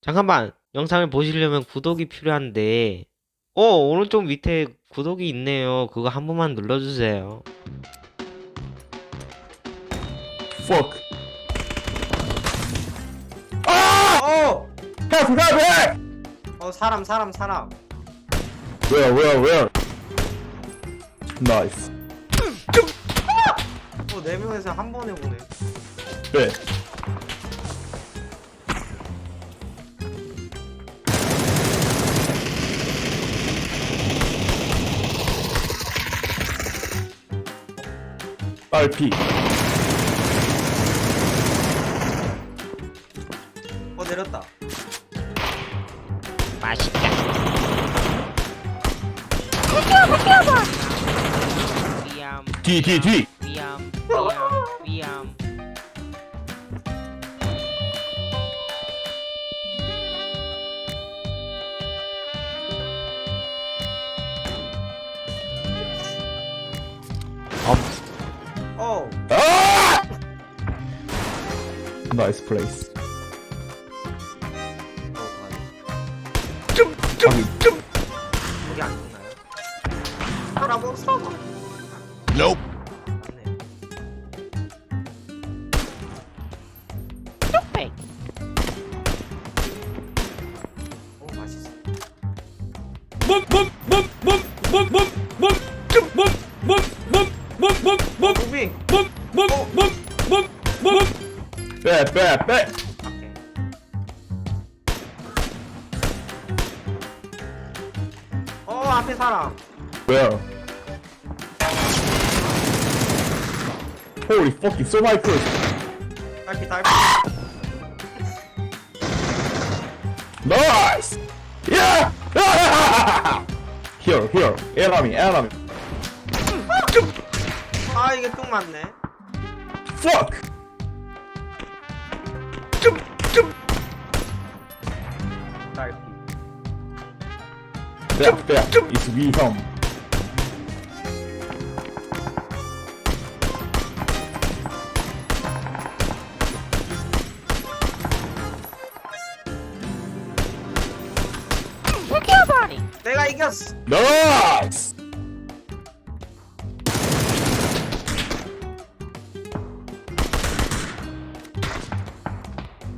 잠깐만 영상을 보시려면 구독이 필요한데 어 오른쪽 밑에 구독이 있네요 그거 한 번만 눌러주세요 Fuck. 아! 어! Help! Help! Help! 어 사람 사람 사람 Where? Where? Where? Nice. 어네 명에서 한 번에 보네 네. RP. 어 내렸다. 맛있다. 위암. 뒤, 뒤, 뒤. 위암. 위암. 위암 어 Nice place. 어, 좀, 거기 안 죽나요? 사람 없어 Nope. 네. 뚝배 어 맛있어 무빙 빼, 빼, 빼. 오케이 어 앞에 사람? Holy fucking so my first. 딸피 딸피 Nice! Yeah! here, here. Enemy, enemy. 아 이게 똥 맞네 Fuck! There, there. It's we home. 내가 이겼어 Nice!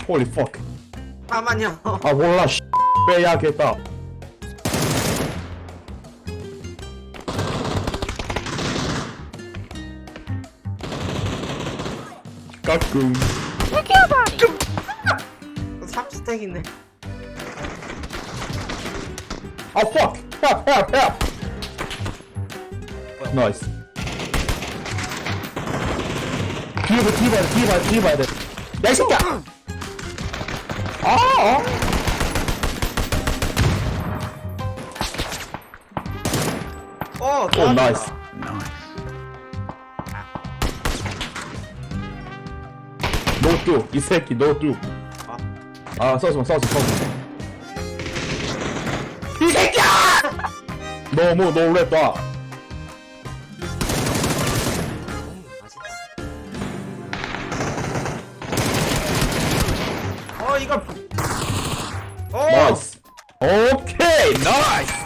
Holy fuck. 잠깐만요 아 몰라 씨. 빼야겠다. 까꿍. 3스택 있네 아 fuck. Help, help, help. Nice. 뒤에 봐, 뒤에 봐, 뒤에 봐, 뒤에 봐야 돼. 야, 이 새끼야! 아, 아. 어 오. 나이스. 노뚜, 이 새끼 노뚜. 아. 아, 써지 마, 써지, 써지. 이 새끼야! 너무 놀랬다. 음, 맛있다 어 이걸 어 나이스. 오케이, 나이스.